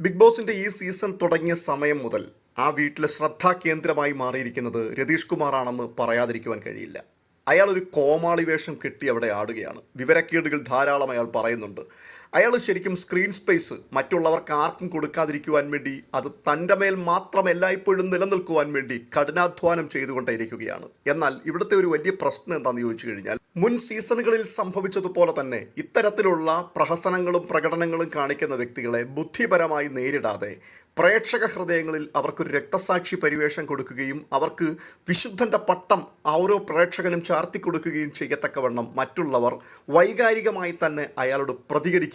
Big ബോസിന്റെ ഈ season തുടങ്ങിയ സമയം മുതൽ ആ വീട്ടിലെ ശ്രദ്ധാകേന്ദ്രമായി മാറിയിരിക്കുന്നത് രതീഷ് കുമാറാണെന്ന് പറയാതിരിക്കുവാൻ കഴിയില്ല. അയാൾ ഒരു കോമാളി വേഷം കെട്ടി അവിടെ ആടുകയാണ്. വിവരക്കേടുകൾ ധാരാളം അയാൾ പറയുന്നുണ്ട്. അയാൾ ശരിക്കും സ്ക്രീൻ സ്പേസ് മറ്റുള്ളവർക്ക് ആർക്കും കൊടുക്കാതിരിക്കുവാൻ വേണ്ടി അത് തന്റെ മേൽ മാത്രം എല്ലായ്പ്പോഴും നിലനിൽക്കുവാൻ വേണ്ടി കഠിനാധ്വാനം ചെയ്തുകൊണ്ടേയിരിക്കുകയാണ്. എന്നാൽ ഇവിടുത്തെ ഒരു വലിയ പ്രശ്നം എന്താണെന്ന് ചോദിച്ചു കഴിഞ്ഞാൽ മുൻ സീസണുകളിൽ സംഭവിച്ചതുപോലെ തന്നെ ഇത്തരത്തിലുള്ള പ്രഹസനങ്ങളും പ്രകടനങ്ങളും കാണിക്കുന്ന വ്യക്തികളെ ബുദ്ധിപരമായി നേരിടാതെ പ്രേക്ഷക ഹൃദയങ്ങളിൽ അവർക്കൊരു രക്തസാക്ഷി പരിവേഷം കൊടുക്കുകയും അവർക്ക് വിശുദ്ധന്റെ പട്ടം ഓരോ പ്രേക്ഷകനും ചാർത്തി കൊടുക്കുകയും ചെയ്യത്തക്കവണ്ണം മറ്റുള്ളവർ വൈകാരികമായി തന്നെ അയാളോട്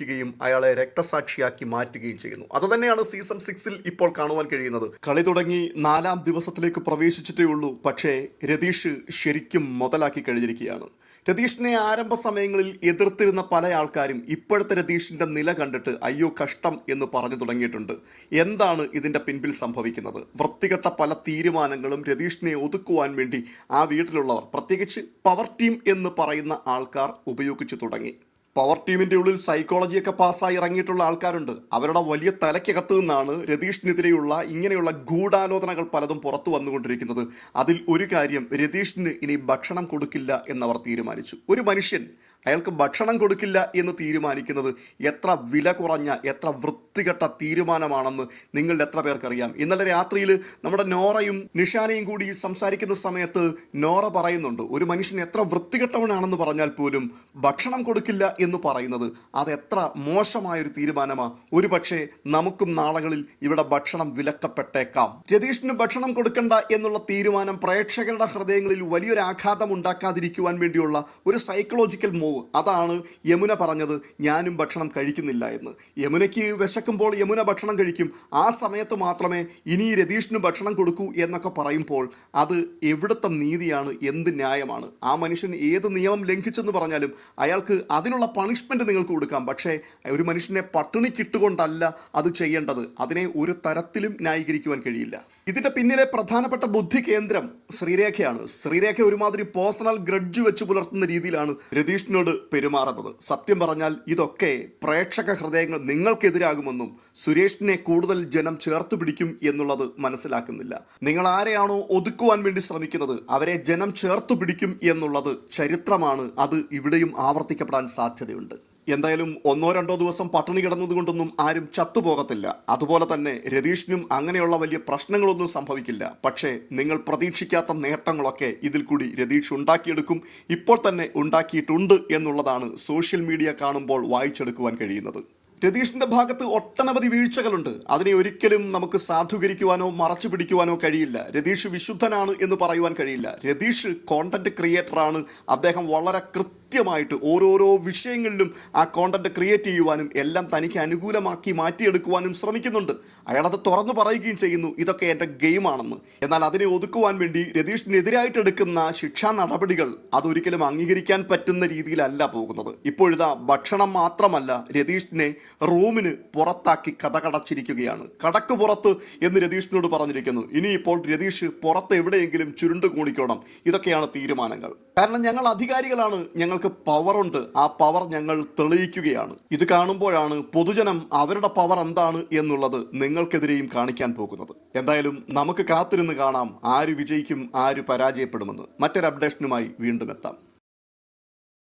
പ്രതികരിക്കുകയും അയാളെ രക്തസാക്ഷിയാക്കി മാറ്റുകയും ചെയ്യുന്നു. അതുതന്നെയാണ് സീസൺ സിക്സിൽ ഇപ്പോൾ കാണുവാൻ കഴിയുന്നത്. കളി തുടങ്ങി നാലാം ദിവസത്തിലേക്ക് പ്രവേശിച്ചിട്ടേ ഉള്ളൂ. പക്ഷേ രതീഷ് ശരിക്കും മുതലാക്കി കഴിഞ്ഞിരിക്കുകയാണ്. രതീഷിനെ ആരംഭ സമയങ്ങളിൽ എതിർത്തിരുന്ന പല ആൾക്കാരും ഇപ്പോഴത്തെ രതീഷിന്റെ നില കണ്ടിട്ട് അയ്യോ കഷ്ടം എന്ന് പറഞ്ഞു തുടങ്ങിയിട്ടുണ്ട്. എന്താണ് ഇതിന്റെ പിൻപിൽ സംഭവിക്കുന്നത്? വൃത്തികെട്ട പല തീരുമാനങ്ങളും രതീഷിനെ ഒതുക്കുവാൻ വേണ്ടി ആ വീട്ടിലുള്ളവർ പ്രത്യേകിച്ച് പവർ ടീം എന്ന് പറയുന്ന ആൾക്കാർ ഉപയോഗിച്ചു തുടങ്ങി. പവർ ടീമിന്റെ ഉള്ളിൽ സൈക്കോളജിയൊക്കെ പാസ്സായി ഇറങ്ങിയിട്ടുള്ള ആൾക്കാരുണ്ട്. അവരുടെ വലിയ തലയ്ക്കകത്തു നിന്നാണ് രതീഷിനെതിരെയുള്ള ഇങ്ങനെയുള്ള ഗൂഢാലോചനകൾ പലതും പുറത്തു വന്നുകൊണ്ടിരിക്കുന്നത്. അതിൽ ഒരു കാര്യം രതീഷിന് ഇനി ഭക്ഷണം കൊടുക്കില്ല എന്നവർ തീരുമാനിച്ചു. ഒരു മനുഷ്യൻ അയാൾക്ക് ഭക്ഷണം കൊടുക്കില്ല എന്ന് തീരുമാനിക്കുന്നത് എത്ര വില കുറഞ്ഞ എത്ര വൃത്തികെട്ട തീരുമാനമാണെന്ന് നിങ്ങളുടെ എത്ര പേർക്കറിയാം. ഇന്നലെ രാത്രിയിൽ നമ്മുടെ നോറയും നിഷാനയും കൂടി സംസാരിക്കുന്ന സമയത്ത് നോറ പറയുന്നുണ്ട് ഒരു മനുഷ്യൻ എത്ര വൃത്തികെട്ടവനാണെന്ന് പറഞ്ഞാൽ പോലും ഭക്ഷണം കൊടുക്കില്ല എന്ന് പറയുന്നത് അത് എത്ര മോശമായൊരു തീരുമാനമാണ് ഒരു പക്ഷേ നമുക്കും നാളുകളിൽ ഇവിടെ ഭക്ഷണം വിലക്കപ്പെട്ടേക്കാം. രതീഷിന് ഭക്ഷണം കൊടുക്കണ്ട എന്നുള്ള തീരുമാനം പ്രേക്ഷകരുടെ ഹൃദയങ്ങളിൽ വലിയൊരു ആഘാതം ഉണ്ടാക്കാതിരിക്കുവാൻ വേണ്ടിയുള്ള ഒരു സൈക്കോളജിക്കൽ മൂവ് അതാണ് യമുന പറഞ്ഞത് ഞാനും ഭക്ഷണം കഴിക്കുന്നില്ല എന്ന്. യമുനയ്ക്ക് വിശക്കുമ്പോൾ യമുന ഭക്ഷണം കഴിക്കും. ആ സമയത്ത് മാത്രമേ ഇനി രതീഷിന് ഭക്ഷണം കൊടുക്കൂ എന്നൊക്കെ പറയുമ്പോൾ അത് എവിടുത്തെ നീതിയാണ് എന്ത് ന്യായമാണ്? ആ മനുഷ്യൻ ഏത് നിയമം ലംഘിച്ചെന്ന് പറഞ്ഞാലും അയാൾക്ക് അതിനുള്ള പണിഷ്മെന്റ് നിങ്ങൾക്ക് കൊടുക്കാം. പക്ഷേ ഒരു മനുഷ്യനെ പട്ടിണിക്കിട്ടുകൊണ്ടല്ല അത് ചെയ്യേണ്ടത്. അതിനെ ഒരു തരത്തിലും ന്യായീകരിക്കുവാൻ കഴിയില്ല. ഇതിന്റെ പിന്നിലെ പ്രധാനപ്പെട്ട ബുദ്ധി കേന്ദ്രം ശ്രീരേഖയാണ്. ശ്രീരേഖ ഒരുമാതിരി പേഴ്സണൽ ഗ്രഡ്ജ് വെച്ച് പുലർത്തുന്ന രീതിയിലാണ് രതീഷിനോട് പെരുമാറുന്നത്. സത്യം പറഞ്ഞാൽ ഇതൊക്കെ പ്രേക്ഷക ഹൃദയങ്ങൾ നിങ്ങൾക്കെതിരാകുമെന്നും സുരേഷിനെ കൂടുതൽ ജനം ചേർത്ത് പിടിക്കും എന്നുള്ളത് മനസ്സിലാക്കുന്നില്ല. നിങ്ങൾ ആരെയാണോ ഒതുക്കുവാൻ വേണ്ടി ശ്രമിക്കുന്നത് അവരെ ജനം ചേർത്ത് പിടിക്കും എന്നുള്ളത് ചരിത്രമാണ്. അത് ഇവിടെയും ആവർത്തിക്കപ്പെടാൻ സാധ്യതയുണ്ട്. എന്തായാലും ഒന്നോ രണ്ടോ ദിവസം പട്ടിണി കിടന്നതുകൊണ്ടൊന്നും ആരും ചത്തുപോകത്തില്ല. അതുപോലെ തന്നെ രതീഷിനും അങ്ങനെയുള്ള വലിയ പ്രശ്നങ്ങളൊന്നും സംഭവിക്കില്ല. പക്ഷേ നിങ്ങൾ പ്രതീക്ഷിക്കാത്ത നേട്ടങ്ങളൊക്കെ ഇതിൽ കൂടി രതീഷ് ഉണ്ടാക്കിയെടുക്കും. ഇപ്പോൾ തന്നെ ഉണ്ടാക്കിയിട്ടുണ്ട് എന്നുള്ളതാണ് സോഷ്യൽ മീഡിയ കാണുമ്പോൾ വായിച്ചെടുക്കുവാൻ കഴിയുന്നത്. രതീഷിന്റെ ഭാഗത്ത് ഒട്ടനവധി വീഴ്ചകളുണ്ട്. അതിനെ ഒരിക്കലും നമുക്ക് സാധൂകരിക്കുവാനോ മറച്ചു പിടിക്കുവാനോ കഴിയില്ല. രതീഷ് വിശുദ്ധനാണ് എന്ന് പറയുവാൻ കഴിയില്ല. രതീഷ് കോണ്ടന്റ് ക്രിയേറ്ററാണ് അദ്ദേഹം വളരെ കൃത്യമായിട്ട് ഓരോരോ വിഷയങ്ങളിലും ആ കോണ്ടന്റ് ക്രിയേറ്റ് ചെയ്യുവാനും എല്ലാം തനിക്ക് അനുകൂലമാക്കി മാറ്റിയെടുക്കുവാനും ശ്രമിക്കുന്നുണ്ട്. അയാളത് തുറന്നു പറയുകയും ചെയ്യുന്നു ഇതൊക്കെ എന്റെ ഗെയിമാണെന്ന് എന്നാൽ അതിനെ ഒതുക്കുവാൻ വേണ്ടി രതീഷിനെതിരായിട്ട് എടുക്കുന്ന ശിക്ഷാ നടപടികൾ അതൊരിക്കലും അംഗീകരിക്കാൻ പറ്റുന്ന രീതിയിലല്ല പോകുന്നത്. ഇപ്പോഴിതാ ഭക്ഷണം മാത്രമല്ല രതീഷിനെ റൂമിന് പുറത്താക്കി കഥകടച്ചിരിക്കുകയാണ്. കടക്ക് പുറത്ത് എന്ന് രതീഷിനോട് പറഞ്ഞിരിക്കുന്നു. ഇനിയിപ്പോൾ രതീഷ് പുറത്ത് എവിടെയെങ്കിലും ചുരുണ്ടു കൂണിക്കോണം. ഇതൊക്കെയാണ് തീരുമാനങ്ങൾ. കാരണം ഞങ്ങൾ അധികാരികളാണ്. ഞങ്ങൾക്ക് പവറുണ്ട് ആ പവർ ഞങ്ങൾ തെളിയിക്കുകയാണ്. ഇത് കാണുമ്പോഴാണ് പൊതുജനം അവരുടെ പവർ എന്താണ് എന്നുള്ളത് നിങ്ങൾക്കെതിരെയും കാണിക്കാൻ പോകുന്നത്. എന്തായാലും നമുക്ക് കാത്തിരുന്ന് കാണാം ആര് വിജയിക്കും ആര് പരാജയപ്പെടുമെന്ന്. മറ്റൊരു അപ്ഡേഷനുമായി വീണ്ടും എത്താം.